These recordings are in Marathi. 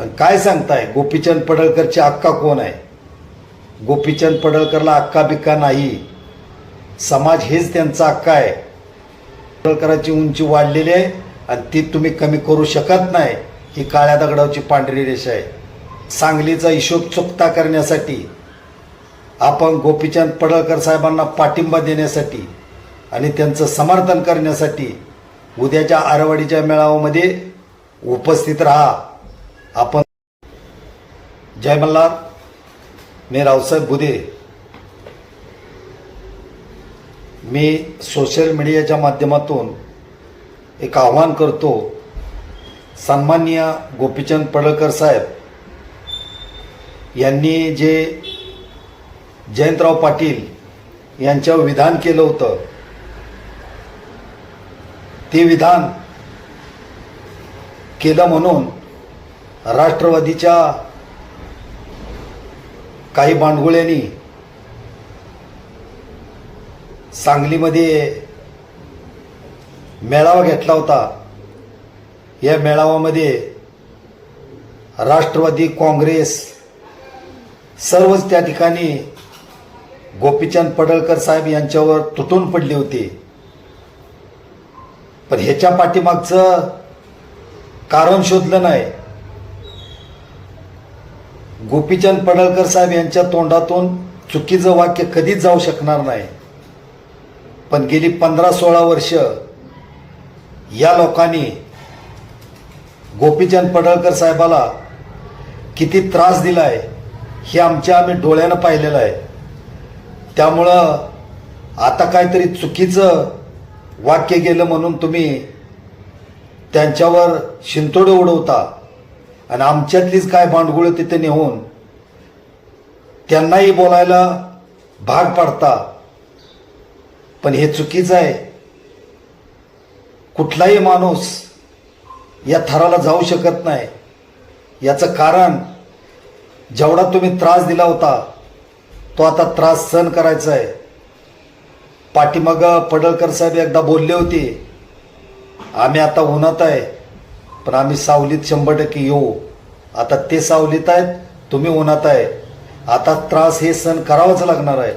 आणि काय सांगताय? गोपीचंद पडळकरची अक्का कोण आहे? गोपीचंद पडळकरला अक्का बिक्का नाही. समाज हेच त्यांचा अक्का आहे. पडळकरांची उंची वाढलेली आहे आणि ती तुम्ही कमी करू शकत नाही ही काळ्या दगडावची पांढरी रेषा आहे. सांगलीचा हिशोब चुकता करण्यासाठी आपण गोपीचंद पडळकर साहेबांना पाठिंबा देण्यासाठी आणि त्यांचं समर्थन करण्यासाठी उद्याच्या आरवाडीच्या मेळाव्यामध्ये उपस्थित राहा. आपण जय मल्हार मी रावसाहेब बुधे. मी सोशल मीडियाच्या माध्यमातून एक आव्हान करतो सन्माननीय गोपीचंद पडळकर साहेब. यांनी जे जयंतराव पाटील यांच्यावर विधान केलं होतं ते विधान केलं म्हणून राष्ट्रवादीच्या काही बांडगुळ्यांनी सांगलीमध्ये मेळावा घेतला होता. या मेळाव्यामध्ये राष्ट्रवादी काँग्रेस सर्वच त्या ठिकाणी गोपीचंद पडळकर साहेब यांच्यावर तुटून पडले होते. पण ह्याच्या पाठीमागचं कारण शोधलं नाही. गोपीचंद पडळकर साहेब यांच्या तोंडातून चुकीचं वाक्य कधीच जाऊ शकणार नाही. पण गेली पंधरा सोळा वर्ष या लोकांनी गोपीचंद पडळकर साहेबाला किती त्रास दिलाय हे आमच्या आम्ही डोळ्यानं पाहिलेलं आहे. त्यामुळं आता काहीतरी चुकीचं वाक्य गेलं म्हणून तुम्ही त्यांच्यावर शिंतोडे उडवता. आणि आमच्यातलीच काय भांडगुळं तिथे नेऊन त्यांनाही बोलायला भाग पाडता. पण हे चुकीचं आहे. कुठलाही माणूस या थराला जाऊ शकत नाही. याचं कारण जेवढा तुम्ही त्रास दिला होता तो आता त्रास सहन करायचा आहे. पाठीमागं पडळकर साहेब एकदा बोलले होते आम्ही आता उन्हात आहे. पण आम्ही सावलीत शंभर टक्के येऊ. आता ते सावलीत आहेत तुम्ही उन्हात आहे. आता त्रास हे सहन करावाच लागणार आहे.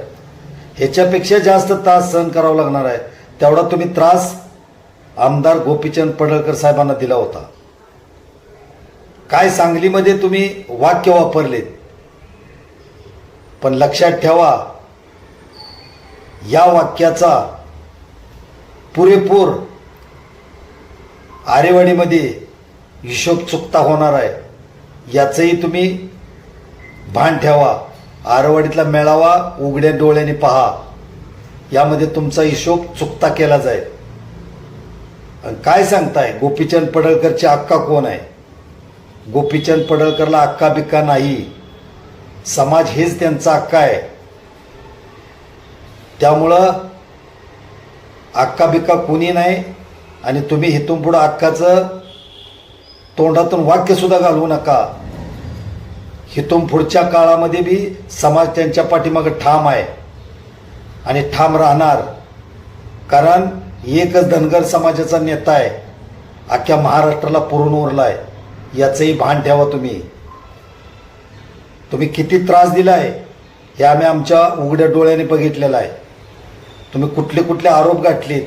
ह्याच्यापेक्षा जास्त त्रास सहन करावा लागणार आहे. तेवढा तुम्ही त्रास आमदार गोपीचंद पडळकर साहेबांना दिला होता. काय सांगलीमध्ये तुम्ही वाक्य वापरलेत. पण लक्षात ठेवा या वाक्याचा पुरेपूर आरेवाडीमध्ये हिशोब चुकता होणार आहे. याचंही तुम्ही भान ठेवा. आरवाडीतला मेळावा उघड्या डोळ्याने पहा. यामध्ये तुमचा हिशोब चुकता केला जाईल. आणि काय सांगताय? गोपीचंद पडळकरची अक्का कोण आहे? गोपीचंद पडळकरला अक्का बिक्का नाही. समाज हेच त्यांचा अक्का आहे. त्यामुळं अक्का बिक्का कोणी नाही आणि तुम्ही इथून पुढं अक्काचं तोंडातून वाक्यसुद्धा घालवू नका. हिथून पुढच्या काळामध्ये बी समाज त्यांच्या पाठीमागं ठाम आहे. आणि ठाम राहणार. कारण एकच धनगर समाजाचा नेता आहे. अख्ख्या महाराष्ट्राला पुरून उरला आहे याचंही भान ठेवा तुम्ही. तुम्ही किती त्रास दिलाय हे आम्ही आमच्या उघड्या डोळ्याने बघितलेलं आहे. तुम्ही कुठले कुठले आरोप गाठलेत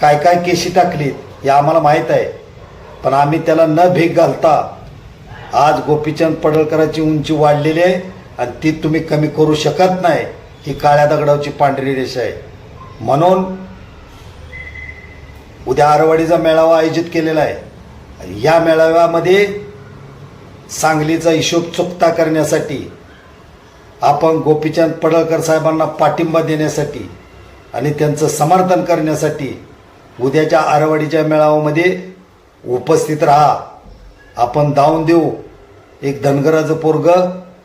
काय काय केशी टाकलीत हे आम्हाला माहीत आहे. पण आम्ही त्याला न भीक घालता आज गोपीचंद पडळकरांची उंची वाढलेली आहे आणि ती तुम्ही कमी करू शकत नाही. ही काळ्या दगडावची पांढरी रेषा आहे. म्हणून उद्या आरवाडीचा मेळावा आयोजित केलेला आहे. या मेळाव्यामध्ये सांगलीचा हिशोब चुकता करण्यासाठी आपण गोपीचंद पडळकर साहेबांना पाठिंबा देण्यासाठी आणि त्यांचं समर्थन करण्यासाठी उद्याच्या आरवाडीच्या मेळाव्यामध्ये उपस्थित राहा. आपण दावून देऊ. एक धनगराचं पोरग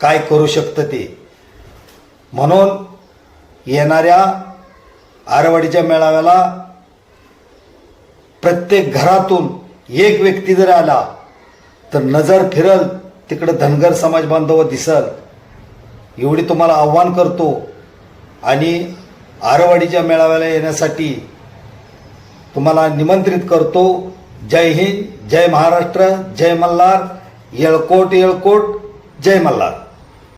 काय करू शकतं ते? म्हणून येणाऱ्या आरवाडीच्या मेळाव्याला प्रत्येक घरातून एक व्यक्ती जर आला तर नजर फिरल तिकडं धनगर समाज बांधव दिसल. एवढी तुम्हाला आव्हान करतो. आणि आरवाडीच्या मेळाव्याला येण्यासाठी तुम्हाला निमंत्रित करतो. जय हिंद जय महाराष्ट्र जय मल्हार येळकोट येळकोट जय मल्हार.